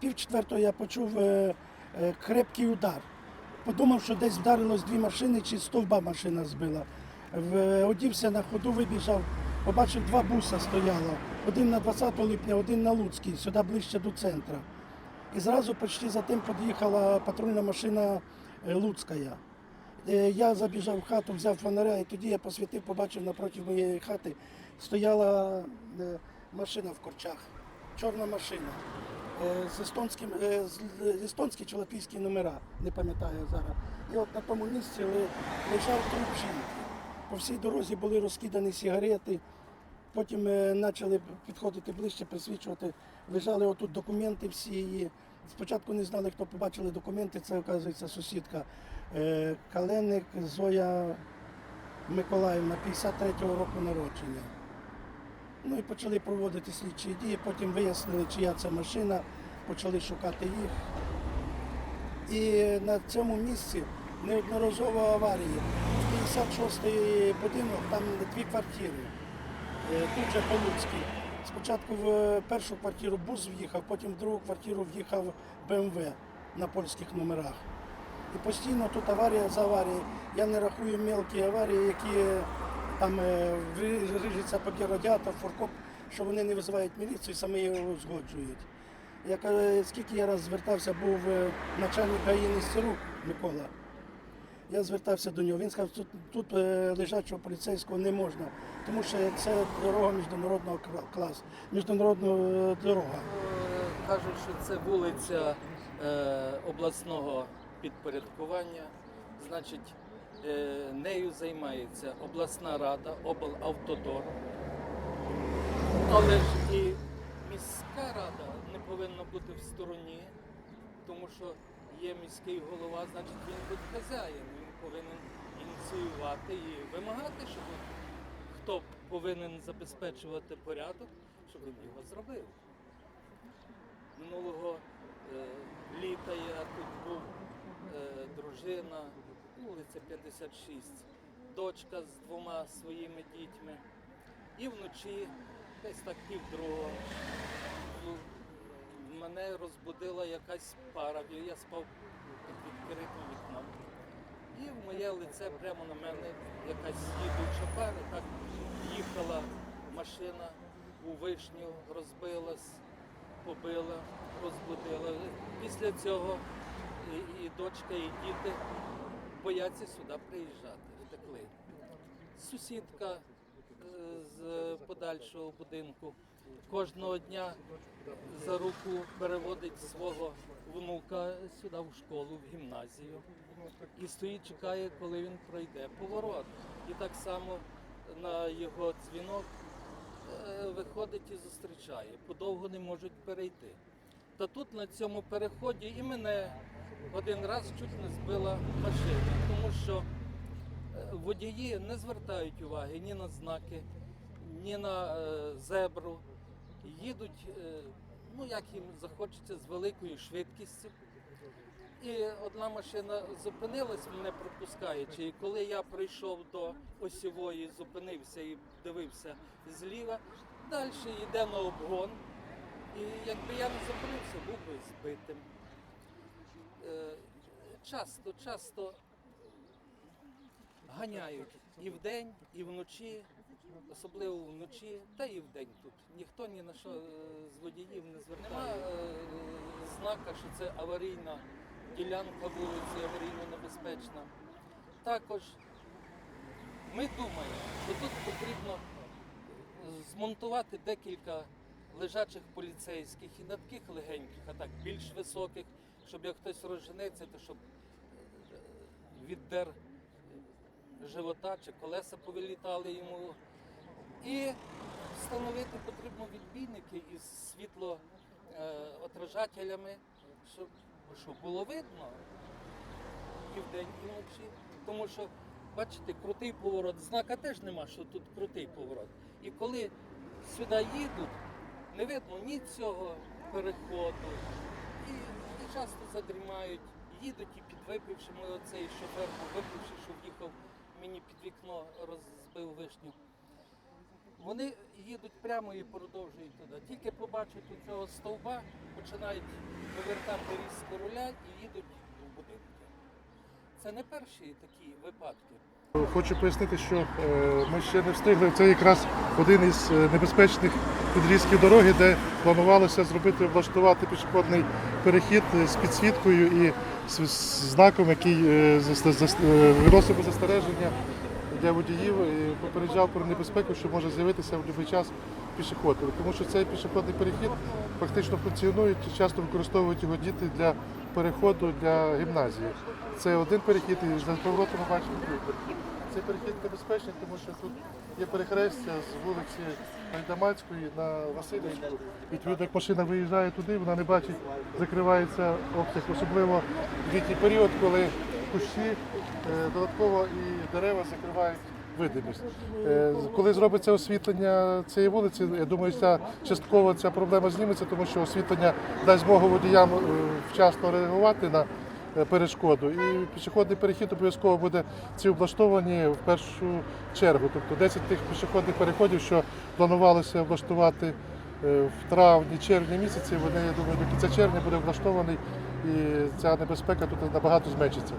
Пів четвертого я почув е, е, крепкий удар. Подумав, що десь вдарилось дві машини чи стовба машина збила. В- Одівся на ходу, вибіжав, побачив два буса стояло. Один на 20 липня, один на Луцький, сюди ближче до центру. І зразу почти за тим під'їхала патрульна машина е, Луцька. Е, Я забіжав в хату, взяв фонаря, і тоді я посвітив, побачив напроти моєї хати стояла е, машина в корчах, чорна машина. Е, З естонським, е, з з- естонські чи латвійські номера, не пам'ятаю зараз. І от на тому місці лежав труп жінки. По всій дорозі були розкидані сигарети. Потім е, почали підходити ближче, присвічувати. Лежали отут документи всі її. Спочатку не знали, хто побачили документи. Це, оказується, сусідка е, Каленик Зоя Миколаївна, 53-го року народження. Ну і почали проводити слідчі дії, потім вияснили, чия це машина, почали шукати їх. І на цьому місці неодноразово аварії. 56-й будинок, там дві квартири. Е, Тут же по-людськи. Спочатку в першу квартиру бус в'їхав, потім в другу квартиру в'їхав БМВ на польських номерах. І постійно тут аварія за аварією. Я не рахую мелкі аварії, які там е, рижиться папір радіатор, форкоп, що вони не визивають міліцію, самі його узгоджують. Я скільки я раз звертався, був е, начальник ГАІ Нестерук Микола. Я звертався до нього. Він сказав, тут, тут е, лежачого поліцейського не можна, тому що це дорога міжнародного класу, міжнародна дорога. Кажуть, що це вулиця е, обласного підпорядкування. Значить, нею займається обласна рада, облавтодор. Але ж і міська рада не повинна бути в стороні, тому що є міський голова, значить він буде хазяїн. Він повинен ініціювати і вимагати, щоб хто повинен забезпечувати порядок, щоб він його зробив. Минулого е, літа я тут був, е, дружина, вулиця 56, дочка з двома своїми дітьми. І вночі, десь так півдругого, ну, мене розбудила якась пара. Я спав під відкритим вікном. І в моє лице прямо на мене якась їдуча пара. Так їхала машина у вишню, розбилась, побила, розбудила. Після цього і, і дочка, і діти бояться сюди приїжджати, втекли. Сусідка е, з подальшого будинку кожного дня за руку переводить свого внука сюди в школу, в гімназію. І стоїть, чекає, коли він пройде поворот. І так само на його дзвінок е, виходить і зустрічає. Подовго не можуть перейти. Та тут на цьому переході і мене один раз чуть не збила машина, тому що е, водії не звертають уваги ні на знаки, ні на е, зебру. Їдуть, е, ну як їм захочеться, з великою швидкістю. І одна машина зупинилась, мене пропускаючи. І коли я прийшов до осівої, зупинився і дивився зліва, далі йде на обгон. І якби я не зупинився, був би збитим. Е, Часто, часто ганяють і вдень, і вночі, особливо вночі, та і вдень тут. Ніхто ні на що е, з водіїв не звертає. Нема знака, що це аварійна ділянка вулиці, аварійно небезпечна. Також ми думаємо, що тут потрібно змонтувати декілька лежачих поліцейських і не таких легеньких, а так більш високих, щоб як хтось розженеться, то щоб е, віддер живота чи колеса повилітали йому. І встановити потрібно відбійники із світлоотражателями, щоб, щоб було видно і вдень, і вночі. Тому що, бачите, крутий поворот, знака теж нема, що тут крутий поворот. І коли сюди їдуть, не видно ні цього переходу. Часто задрімають, їдуть і підвипивши, ми оцей шофер, випивши, що в'їхав мені під вікно, розбив вишню. Вони їдуть прямо і продовжують туди. Тільки побачили. бачать у цього стовба, починають повертати різко руля і їдуть в будинки. Це не перші такі випадки. Хочу пояснити, що е, ми ще не встигли. Це якраз один із е, небезпечних підрізків дороги, де планувалося зробити облаштувати пішохідний перехід е, з підсвіткою і з знаком, який виносив застереження для водіїв і попереджав про небезпеку, що може з'явитися в будь-який час пішохід. Тому що цей пішохідний перехід фактично функціонує часто використовують його діти для переходу для гімназії. Це один перехід, і за поворотом ми бачимо другий. Цей перехід небезпечний, тому що тут є перехрестя з вулиці Гайдамацької на Васильівську. Відповідно, як машина виїжджає туди, вона не бачить, закривається обсяг, особливо в літній період, коли кущі е, додатково і дерева закривають видимість. Е, Коли зробиться освітлення цієї вулиці, я думаю, ця частково ця проблема зніметься, тому що освітлення дасть змогу водіям е, вчасно реагувати на е, перешкоду. І пішохідний перехід обов'язково буде ці облаштовані в першу чергу. Тобто 10 тих пішохідних переходів, що планувалося облаштувати в травні, червні місяці, вони, я думаю, до кінця червня буде облаштований і ця небезпека тут набагато зменшиться.